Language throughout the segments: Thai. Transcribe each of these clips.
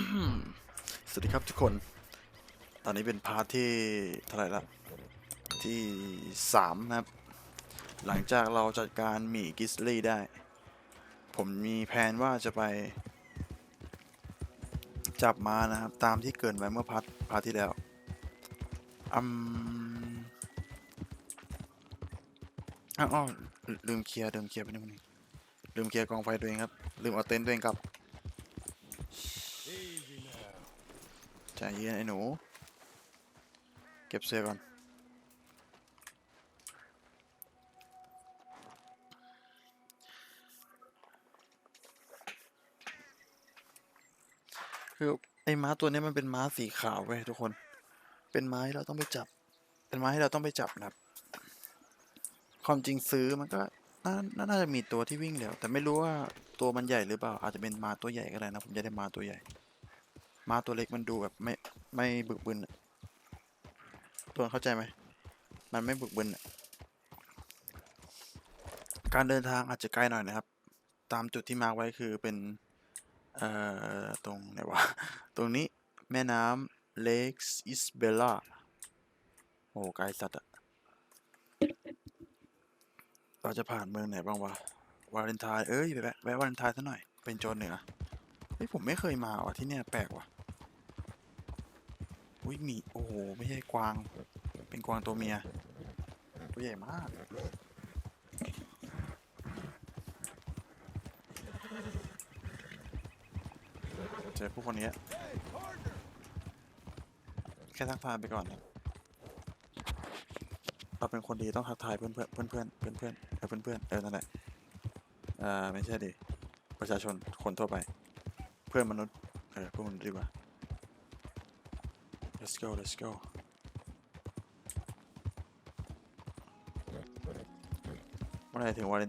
สวัสดีครับทุกคน ตอนนี้เป็นพาร์ทที่เท่าไหร่ละที่สามนะครับ หลังจากเราจัดการหมีกิสลี่ได้ ผมมีแผนว่าจะไป จับมานะครับ ตามที่เกินไว้เมื่อพาร์ทพาร์ทที่แล้วอืมอ้าวอ้าวลืมเคลียร์ลืมเคลียร์ไปนิดนึงลืมเคลียร์กองไฟตัวเองครับ ลืมเอาเต็นท์ตัวเองกลับ ใจเย็นไอ้หนู เก็บเสื้อก่อน คือไอ้ม้าตัวนี้มันเป็นม้าสีขาวเว้ยทุกคน เป็นม้าที่เราต้องไปจับ เป็นม้าที่เราต้องไปจับนะครับ ความจริงซื้อมันก็น่าน่าน่าจะมีตัวที่วิ่งเร็วแต่ไม่รู้ว่าตัวมันใหญ่หรือเปล่า อาจจะเป็นม้าตัวใหญ่ก็ได้นะ ผมจะได้ม้าตัวใหญ่ ม้าตัวเล็กมันดูแบบไม่ไม่บึกบึนอะตัวเข้าใจไหม มันไม่บึกบึนอะการเดินทางอาจจะไกลหน่อยนะครับ ตามจุดที่มาไว้คือเป็น เอ่อ ตรงไหนวะ ตรงนี้แม่น้ำ Lakes Isabella โอ้ไกลสัตว์อะเราจะผ่านเมืองไหนบ้างวะ วาเลนไทน์เอ้ยไปแวะแวะวาเลนไทน์ซะหน่อย เป็นโจรเหนือเฮ้ยผมไม่เคยมาว่ะที่เนี่ยแปลกว่ะ อุ้ยหมีโอ้โห ไม่ใช่กวาง เป็นกวางตัวเมีย ตัวใหญ่มาก เจอผู้คนนี้แค่ทักทายไปก่อนนะเราเป็นคนดีต้องทักทายเพื่อนเพื่อนเพื่อนเพื่อนเพื่อนเพื่อนเออเพื่อนเพื่อนเออนั่นแหละอ่อไม่ใช่ดิประชาชนคนทั่วไป เพื่อนมนุษย์เออเพื่อนมนุษย์ดีกว่า go let's go เมื่อไหร่ถึงวาเ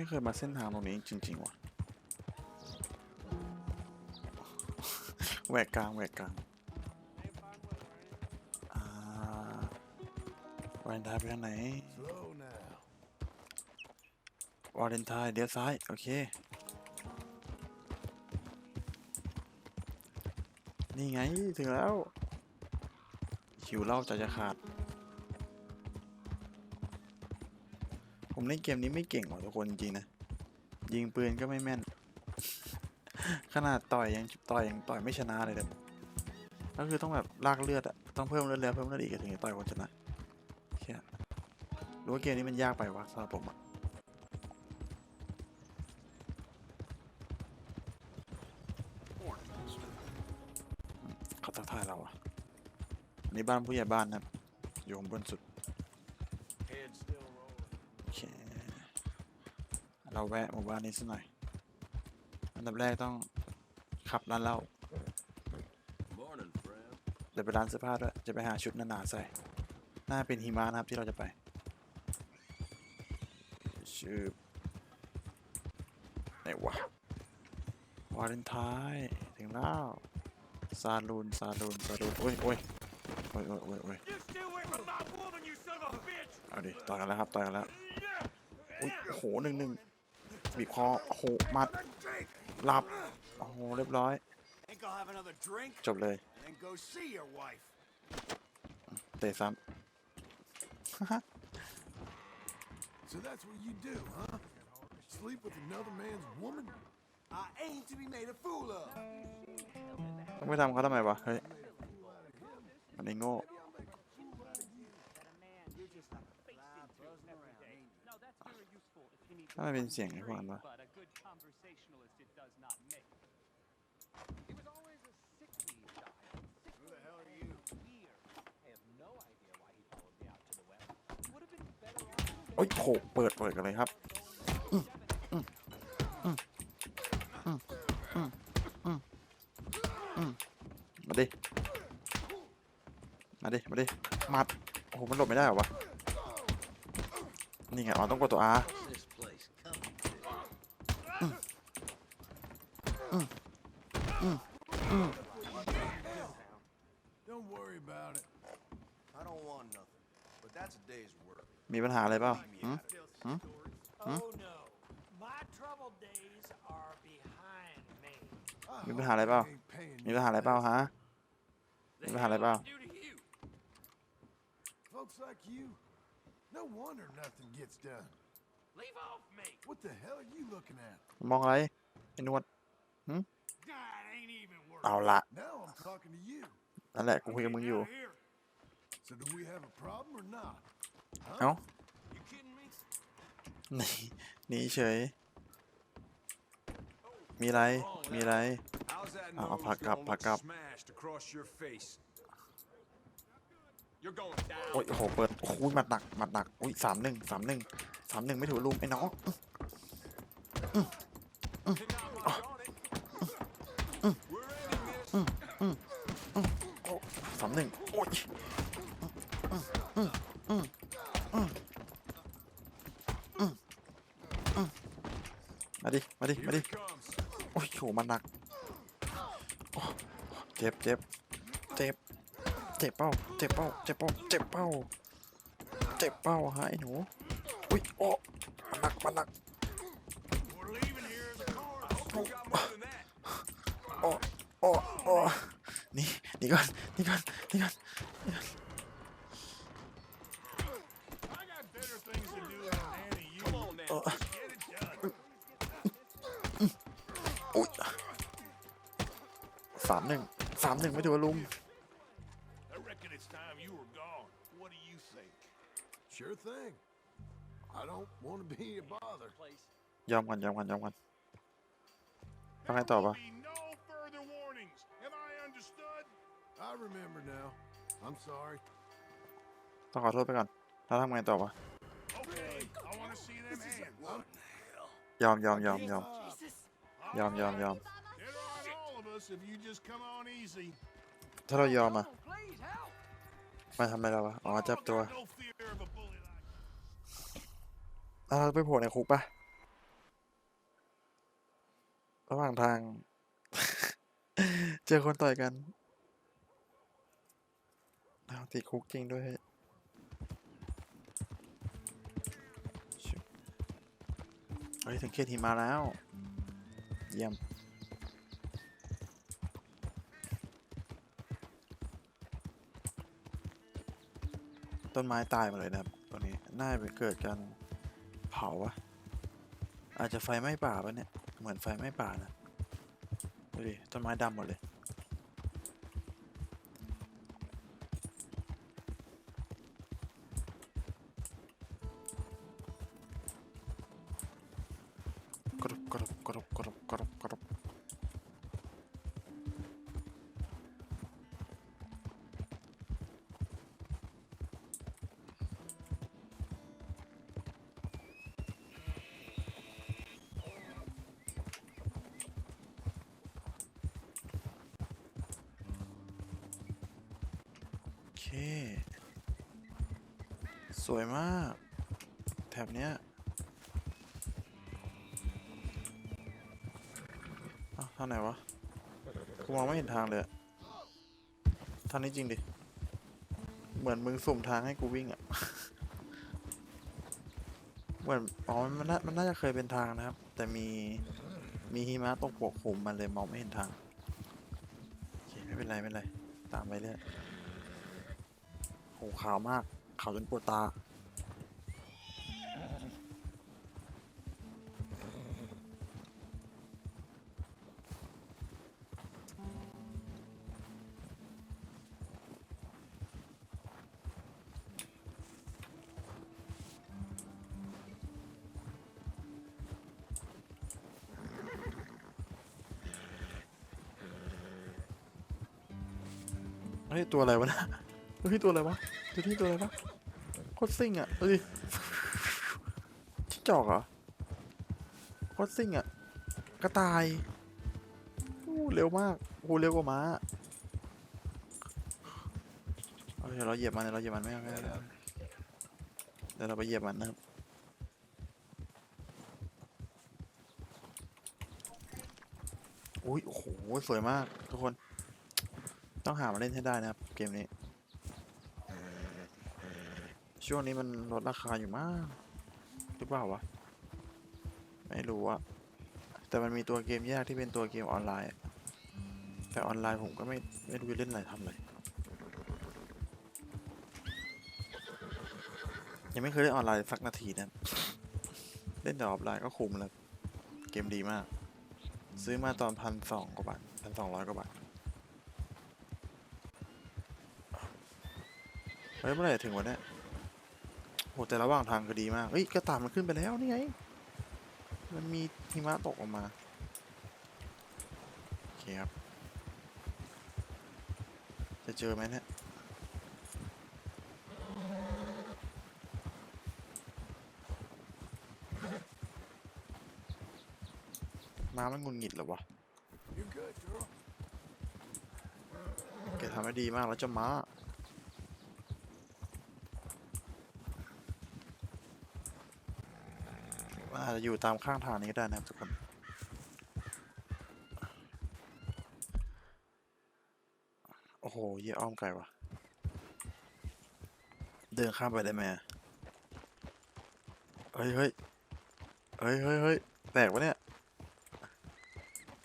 ไม่เคยมาเส้นทางตรงนี้จริง ๆ ว่ะแหวกกลางแหวกกลางวาเลนไทน์ไปทางไหนวาเลนไทน์เลี้ยวซ้าย โอเค นี่ไง ถึงแล้วหิวเหล้าใจจะขาด ผมเล่นเกมนี้ไม่เก่งหรอกทุกคนจริงนะ ยิงปืนก็ไม่แม่น ขนาดต่อยยังต่อยยังต่อยไม่ชนะเลยเด็ก็คือต้องแบบลากเลือดอะต้องเพิ่มเลือดแล้วเพิ่มเลือดอีกถึงจะต่อยคนชนะแค่รู้ว่าเกมนี้มันยากไปวะสำหรับผมอะเขาทักทายเราอะอันนี่บ้านผู้ใหญ่บ้านนะอยู่ข้างบนสุด Head still rolling. โอเค เราแวะหมู่บ้านนี้สักหน่อย อันดับแรกต้องขับร้านเหล้า Morning, friend. เดี๋ยวไปร้านเสื้อผ้าด้วย จะไปหาชุดหนาๆใส่ น่าเป็นหิมะนะครับที่เราจะไป ชื่อไหนวะวาเลนไทน์ถึงแล้วซาลูนซาลูนซาลูนโอ้ยโอ้ยโอ้ยโอ้ยโอ้ยโอ้ย You stay away from my woman, you son of a bitch! เอาดิต่อยกันแล้วครับต่อยกันแล้วอุ้ยโอ้โหหนึ่งหนึ่ง บีบคอโอ้โหมัดหลับโอ้โหเรียบร้อย จบเลยเตะซ้ำ So that's what you do, huh? Sleep with another man's woman? I aim to be made a fool of. ต้องไปทำเขาทำไมวะ เฮ้ย มันไอ้โง่ ทำไมเป็นเสียงไอ้พวกนั้นวะ But a good conversationalist it does not make. He was always a sickly child. Who the hell are you? Here. I have no idea why he followed me out to the west. He would have been better off. โอ้ยโหเปิดเปิดกันเลยครับอืมอืมอืมอืมอืมอืมอืมมาดิ มาดิ มาดิ มัด โอ้โห มันหลบไม่ได้เหรอวะ นี่ไง อ๋อ ต้องกดตัว R This place coming to? Don't worry about it. I don't want nothing, but that's a day's work. มี ปัญหาอะไรเปล่า Leave me หืม out of it. Hmm? Oh no, my troubled days are behind me. I Mình hope có hả lại bao? they ain't paying มี you ปัญหาอะไรเปล่าฮะ มีปัญหาอะไรเปล่า Folks like you. No wonder nothing gets done. Leave off me. What the hell are you looking at? มองอะไรไอ้หนวด God, ain't even worth เอาละ Now I'm talking to you. นั่นแหละกูคุยกับมึงอยู่ Out here. So do we have a problem or not? เอ้า You kidding me? หนีหนีเฉย มีอะไร มีอะไร How's that I'll nose pack up, gonna pack look up. smashed across your face? You're going down. โอ้ยโอ้โห เปิด โอ้โหหมัดหนักหมัดหนักอุ้ยสามหนึ่งสามหนึ่งสามหนึ่งไม่ถือว่าลุมไอ้น้อง หนักโอ้เจ็บเจ็บเจ็บเจ็บเป้าเจ็บเป้าเจ็บเป้าเจ็บเป้าเจ็บเป้าหายหนูอุ้ยโอ้มันหนักมันหนักโอ้โอ้โอ้นี่นี่ก่อนนี่ก่อนนี่ก่อน หนึ่งสามหนึ่งไม่ถือว่าลุม I reckon it's time you were gone. What do you think? Sure thing. I don't want to be a bother. Place. ยอมกันยอมกันยอมกันต้องไงต่อปะ There will be no further warnings. Am I understood? I remember now. I'm sorry. ต้องขอโทษไปก่อน แล้วทำไงต่อปะ Okay, I want to see them hands. ยอมยอมยอมยอม Jesus. ยอมยอมยอม us if you just come on easy. ถ้าเรายอม Oh, อะ please help. มาทำอะไรเราวะ อ๋อ จับตัว Got no fear of a bully like แล้วเราไปโผล่ในคุกปะระหว่างทาง เจอคนต่อยกันอ้าวติดคุกจริงด้วยชิบเฮ้ยถึงเขตหิมะแล้ว เยี่ยม ต้นไม้ตายมาเลยนะครับตรงนี้น่าจะเกิดการเผาวะอาจจะไฟไหม้ป่าปะเนี่ยเหมือนไฟไหม้ป่านะดูดิต้นไม้ดำหมดเลย สวยมาก แถบเนี้ยอ้าวทางไหนวะกูมองไม่เห็นทางเลยอะทางนี้จริงดิ เหมือนมึงสุ่มทางให้กูวิ่งอะ เหมือน อ๋อ มันน่ามันน่าจะเคยเป็นทางนะครับ แต่มี มีหิมะตกปกคลุมมันเลยมองไม่เห็นทางโอเคไม่เป็นไร ไม่เป็นไร ตามไปเรื่อย ขาวมาก ขาวจนปวดตา เฮ้ย ตัวอะไรวะนะเฮ้ย ตัวอะไรวะ ดูที่ตัวอะไรวะโคตรซิ่งอะดูดิจิ้งจอกเหรอโคตรซิ่งอะ กระต่ายอู้เร็วมากโอ้เร็วกว่าม้าเอาเดี๋ยวเราเหยียบมันเดี๋ยวเราเหยียบมันไม่เอาไม่เอาไม่เอาเดี๋ยวเราไปเหยียบมันนะครับอุ้ยโอ้โห สวยมากทุกคน ต้องหามาเล่นให้ได้นะครับ เกมนี้ ช่วงนี้มันลดราคาอยู่มากหรือเปล่าวะ ไม่รู้อะแต่มันมีตัวเกมแยกที่เป็นตัวเกมออนไลน์ แต่ออนไลน์ผมก็ไม่ไม่รู้จะเล่นอะไรทำอะไรยังไม่เคยเล่นออนไลน์สักนาทีนะเล่นแต่ออฟไลน์ก็คุ้มแล้ว เกมดีมาก ซื้อมาตอนพันสองกว่าบาทพันสองร้อยกว่าบาทเฮ้ยเมื่อไหร่ถึงวันนี้ หแต่ระหว่างทางก็ดีมากเฮ้ยกระต่ายมันขึ้นไปแล้วนี่ไง มันมีหิมะตกออกมา โอเคครับ จะเจอไหมเนี่ยม้ามันงุนหงิดเหรอวะแกทำได้ดีมากแล้วเจ้าม้า มันอาจจะอยู่ตามข้างทางนี้ก็ได้นะครับทุกคนโอ้โหเยี่ยอ้อมไกลว่ะ เดินข้ามไปได้ไหมเฮ้ยเฮ้ยเฮ้ยเฮ้ยเฮ้ยแตกวะเนี่ย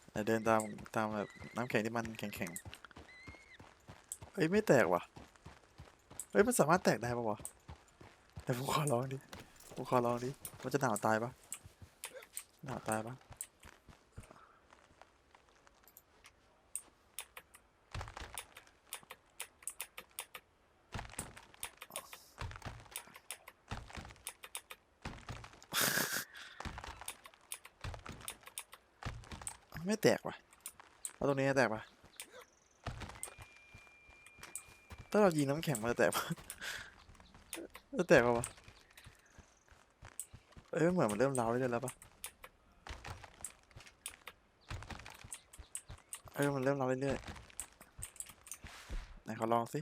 ไหนเดินตามตามแบบน้ำแข็งที่มันแข็งๆเฮ้ยไม่แตกว่ะ เฮ้ยมันสามารถแตกได้ปะวะแต่ผมขอลองดิผมขอลองดิมันจะหนาวตายปะ หนาตายปะไม่แตกว่ะแล้วตรงนี้จะแตกปะถ้าเรายิงน้ำแข็งมันจะแตกปะจะแตกปะวะเอ้ยเหมือนมันเริ่มร้าวเรื่อยแล้วปะ เอ้ยมันเริ่มร้าเรื่อยๆไหนขอลองสิ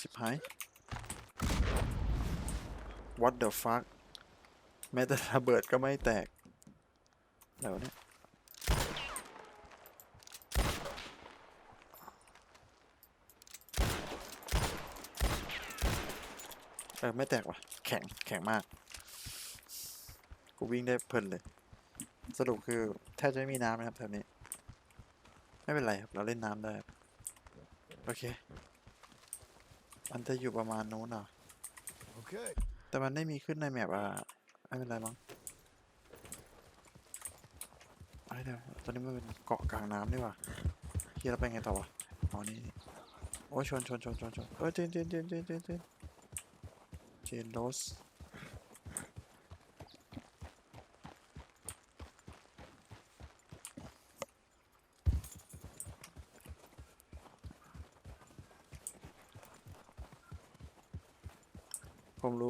สิบหาย What the fuck แม้แต่ระเบิดก็ไม่แตกแล้วเนี่ยเออไม่แตกว่ะ แข็ง แข็งมาก กูวิ่งได้เพลินเลย สรุปคือแทบจะไม่มีน้ำนะครับแถวนี้ ไม่เป็นไรครับ เราเล่นน้ำได้ โอเค มันจะอยู่ประมาณนู้นอะ Okay. แต่มันไม่มีขึ้นในแมปอะ ไม่เป็นไรมั้งไอ้เดี๋ยวตอนนี้มันเป็นเกาะกลางน้ำนี่ว่ะเฮียเราไปไงต่อวะอ๋อนี่โอ้ชนชนชนชนชนเออเจนเจนเจนเจนเจนเจนเจนโรส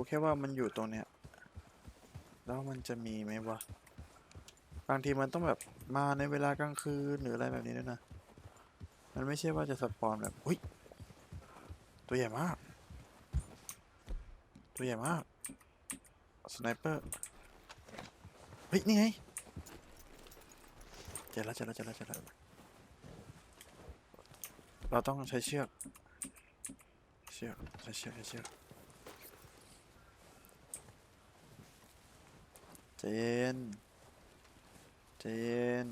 แค่ว่ามันอยู่ตรงเนี้ย แล้วมันจะมีไหมวะ บางทีมันต้องแบบมาในเวลากลางคืนหรืออะไรแบบนี้ด้วยนะ มันไม่ใช่ว่าจะสปอนแบบอุ้ย ตัวใหญ่มาก ตัวใหญ่มาก สไนเปอร์ เฮ้ย นี่ไง เจอแล้วเจอแล้วเจอแล้วเจอแล้วเราต้องใช้เชือก เชือกใช้เชือกใช้เชือก ใจเย็นใจเย็น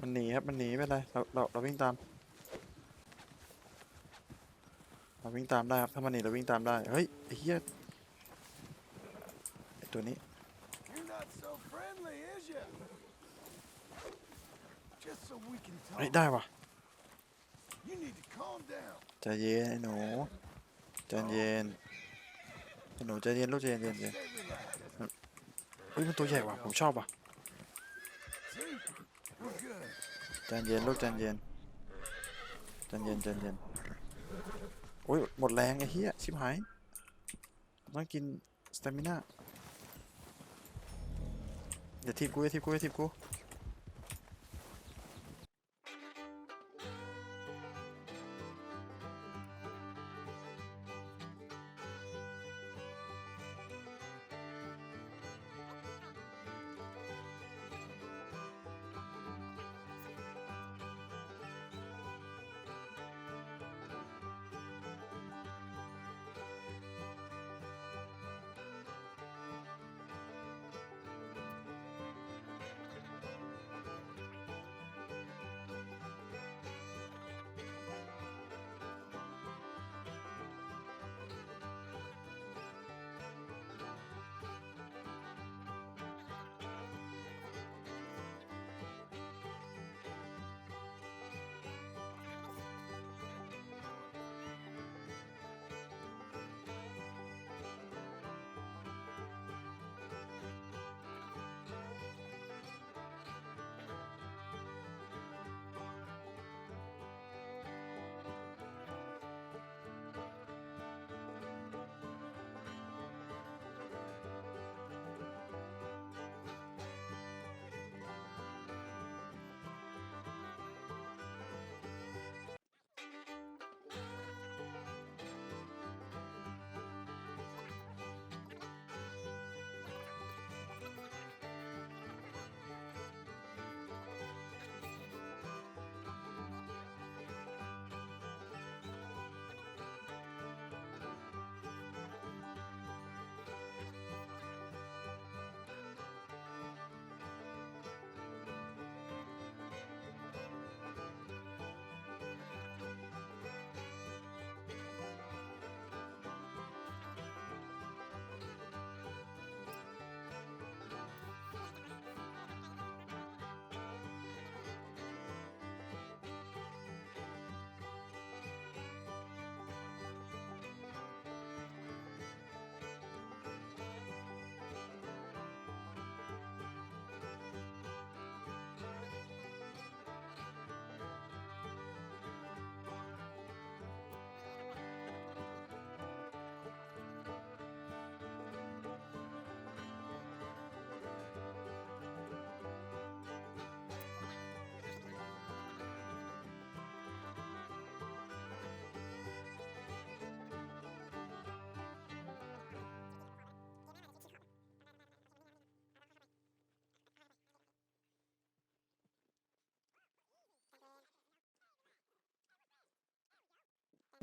มันหนีครับ มันหนีไม่เป็นไรเราเราเราวิ่งตาม เราวิ่งตามได้ครับถ้ามันหนีเราวิ่งตามได้ เฮ้ยไอ้เหี้ยไอ้ตัวนี้ You're not so friendly, is ya? Just so we can เฮ้ย talk. ได้ว่ะ You need to calm down. ใจเย็นไอ้หนูใจเย็นไอ้หนูใจเย็นลูกใจเย็นใจเย็นเฮ้ยมันตัวใหญ่ว่ะผมชอบว่ะ See? We're good. ใจเย็นลูกใจเย็นใจเย็นใจเย็นโอ้ยหมดแรงไอ้เหี้ยชิบหายต้องกินสเตมิน่าอย่าทีบกูอย่าทีบกูอย่าทีบกู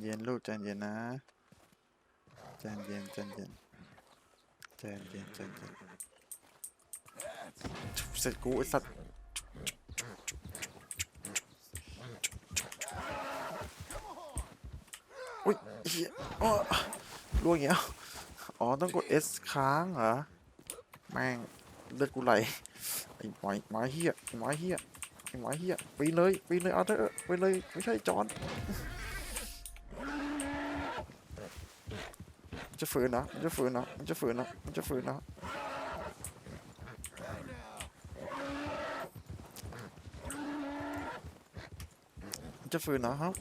เย็นลูกใจเย็นนะใจเย็นใจเย็นใจเย็นใจเย็นเสร็จกูไอสัตว์อุ้ยเฮียอ้อล่วงเงี้ยอ๋อ ต้องกด S ค้างเหรอ แม่งเลือดกูไหลไอ้หมายหมายเฮียไอ้หมายเฮียไอ้หมายเฮียไปเลยไปเลยเอาเถอะไปเลย ไม่ใช่จอน มันจะฝืนนะมันจะฝืนนะมันจะฝืนนะมันจะฝืนนะมันจะฝืนนะครับ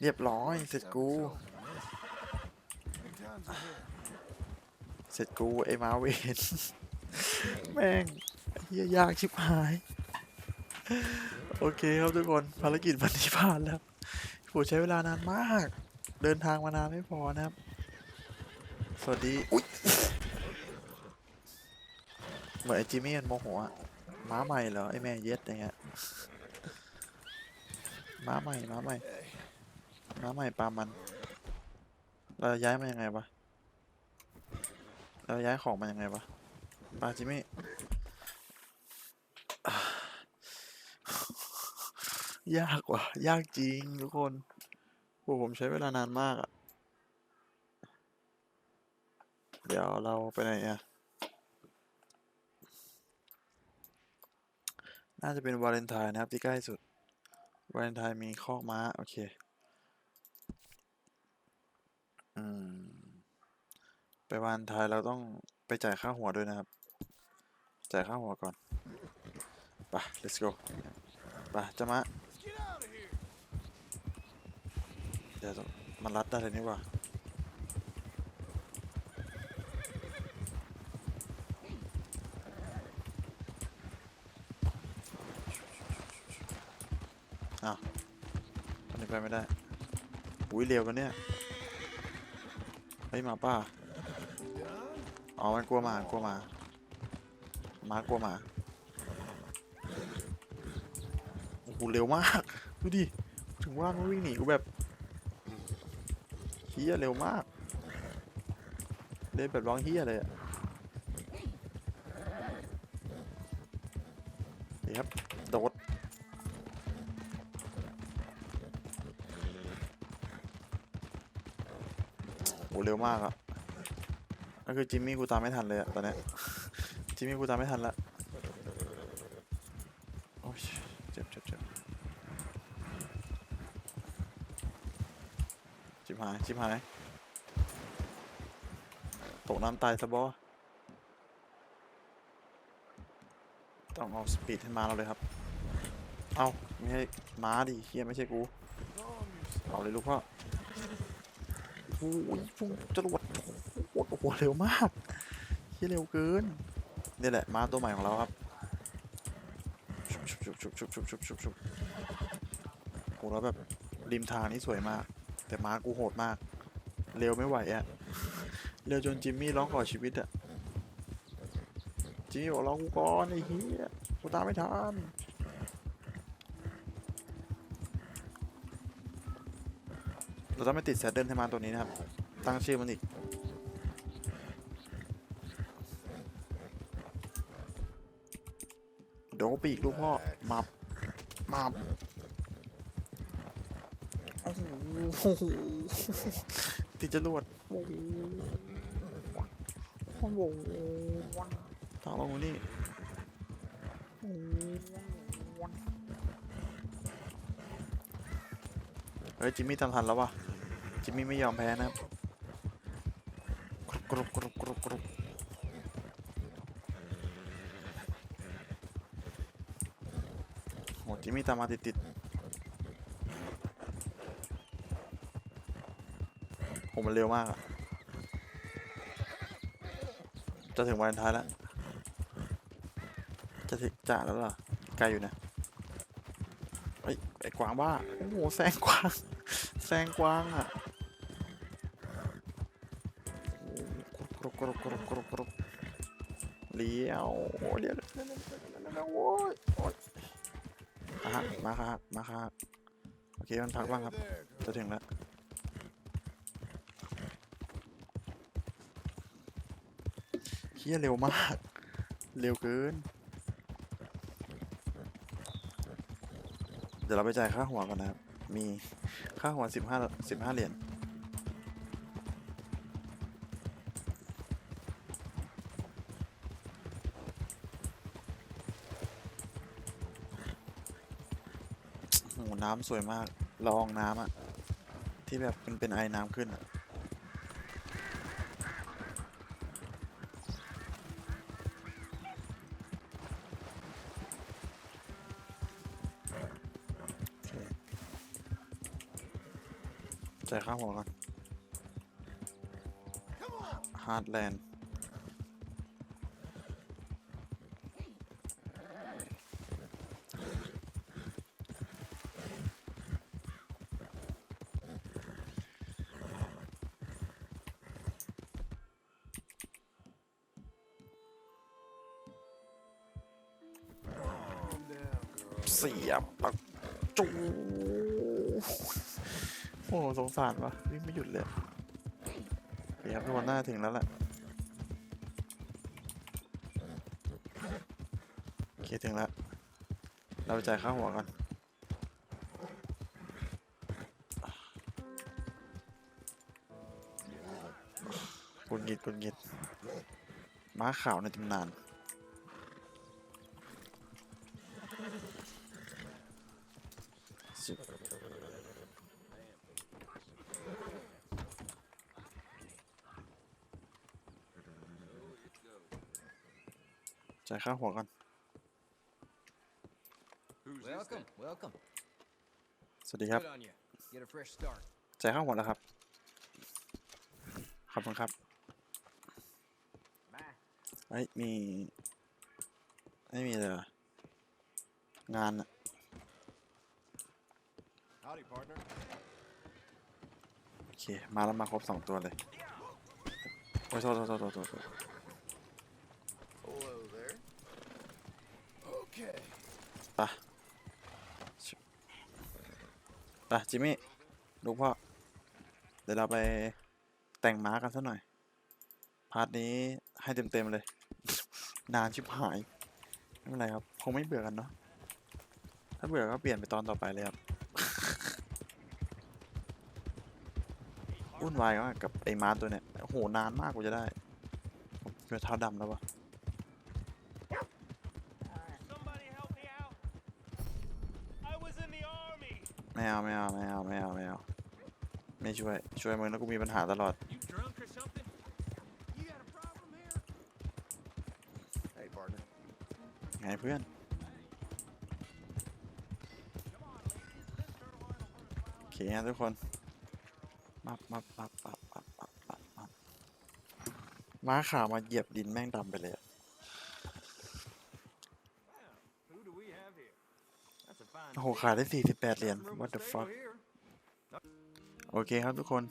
เรียบร้อยเสร็จกู เสร็จกูไอ้มาเวนแม่งเฮียยากชิบหาย โอเคครับทุกคนภารกิจวันนี้ผ่านแล้วโหใช้เวลานานมาก เดินทางมานานไม่พอนะครับ สวัสดีอุ๊ยเหมือนไอจิมมี่มันโมโหอะม้าใหม่เหรอไอแม่เย็ดอย่างเงี้ยม้าใหม่ม้าใหม่ม้าใหม่ปลามัน เราย้ายมันยังไงวะเราย้ายของมันยังไงวะปลาจิมมี่อ่ายากว่ะยากจริงทุกคน โหผมใช้เวลานานมากอะเดี๋ยวเราไปไหนอะน่าจะเป็นวาเลนไทน์นะครับที่ใกล้สุด วาเลนไทน์มีคอกม้า โอเค อืม ไปวาเลนไท้ายเราต้องไปจ่ายค่าหัวด้วยนะครับ จ่ายค่าหัวก่อน ไป let's go ไปจะมา เดี๋ยวต้องมันรัดได้เลยนี่ว่าอ้าวอันนี้ไปไม่ได้อุ้ยเร็วกันเนี่ยเฮ้ยหมาป่าอ๋อมันกลัวหมากลัวหมาหมากลัวหมาโอ้โหเร็วมาก ดูดิ ถึงว่ามันวิ่งหนีกูแบบ เฮียเร็วมากเล่นแบบร้องเฮียเลยอะนี่ครับ โดด โอ้เร็วมากอะนั่นคือจิมมี่กูตามไม่ทันเลยอะตอนเนี้ยจิมมี่กูตามไม่ทันละ โอ้ยเจ็บเจ็บเจ็บชิบหายชิบหาย ตกน้ำตายซะบอต้องเอาสปีดให้มาเราเลยครับ เอาไม่ใช่ม้าดิเฮียไม่ใช่กู เอาเลยลูกพ่อโอ้ยพุ่งจรวดโอ้โหเร็วมากเฮียเร็วเกิน นี่แหละม้าตัวใหม่ของเราครับชุบชุบชุบชุบชุบชุบชุบชุบโหแล้วแบบริมทางนี่สวยมาก แต่ม้ากูโหดมาก เร็วไม่ไหวอะเร็วจนจิมมี่ร้องขอชีวิตอะจิมมี่บอกร้องกูก่อนไอ้เหี้ยกูตามไม่ทันเราต้องไม่ติดแซดเดิลให้มาตัวนี้นะครับ ตั้งชื่อมันอีกเดี๋ยวปีกลูกพ่อ มับ มับ โอ้โหติดจรวดโอ้โหโอ้โหทางลงนี่เฮ้ยจิมมี่ทำทันแล้ววะจิมมี่ไม่ยอมแพ้นะครับกรุบกรุบกรุบกรุบโหจิมมี่ตามมาติดติดโห มันเร็วมากอะจะถึงวันท้ายแล้ว จะถึงจ่าแล้วเหรอ ไกลอยู่นะไอ้ยไอ้กวางบ้า โอ้โหแซงกวาง แซงกวางอะกรุบกรุบกรุบกรุบกรุบเลี้ยวเลี้ยวโอ้ยโอ้ยมาครับมาครับมาครับโอเคมันพักบ้างครับ จะถึงแล้ว ฮียเร็วมาก เร็วเกิน เดี๋ยวเราไปจ่ายค่าหัวก่อนนะครับ มีค่าหัวสิบห้าสิบห้าเหรียญโอ้น้ำสวยมากละอองน้ำอะที่แบบมันเป็นไอน้ำขึ้นอะ จ่ายค่าหัวก่อนฮาร์ดแลนด์เสียบปักจู อ้สงสารวะวิ่งไม่หยุดเลยเดี๋ยวทุกคนน่าถึงแล้วแหละโอเคถึงแล้ว เราไปจ่ายค่าหัวก่อนกุนกิดกุนกิดม้าขาวในตำนานสิ จ่ายค่าหัวก่อน Who's this Welcome, then? welcome. สวัสดีครับ Good on you. Get a fresh start. จ่ายค่าหัวแล้วครับ ขอบคุณครับ Bye. เอ้ยมีไม่มีเลยเหรองานอะ Howdy, partner. โอเค มาแล้วมาครบสองตัวเลย โอ้ยโทษโทษโทษโทษโทษโทษ Hello there. Okay. ไปะไปะจิมมี่ลูกพ่อ เดี๋ยวเราไปแต่งม้ากันสักหน่อย พาร์ทนี้ให้เต็มๆเลย นานชิบหาย ไม่เป็นไรครับ คงไม่เบื่อกันเนาะ ถ้าเบื่อก็เปลี่ยนไปตอนต่อไปเลยครับวุ่นวายมากกับไอ้ม้าตัวเนี้ยโอ้โหนานมากกว่าจะได้เพื่อเท้าดำแล้ววะ ไม่เอาไม่เอาไม่เอาไม่เอาไม่เอาไม่ช่วย ช่วยมึงแล้วกูมีปัญหาตลอดไงเพื่อน Come on, โอเคะทุกคนมับมับมับมับมับมับมับม้าขาวมาเหยียบดินแม่งดำไปเลย โอ้โห ขายได้48เหรียญ What the fuck โอเคครับทุกคน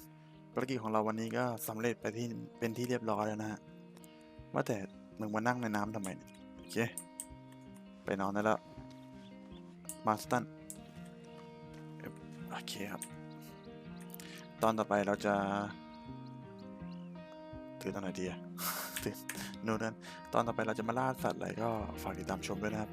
ภารกิจของเราวันนี้ก็สำเร็จไปที่เป็นที่เรียบร้อยแล้วนะฮะ ว่าแต่มึงมานั่งในน้ำทำไมเนี่ยโอเค ไปนอนได้แล้ว มาสตันเอ่อโอเคครับ ตอนต่อไปเราจะถือตอนไหนดีอะถือนู่นนั่นตอนต่อไปเราจะมาล่าสัตว์อะไรก็ฝากติดตามชมด้วยนะครับ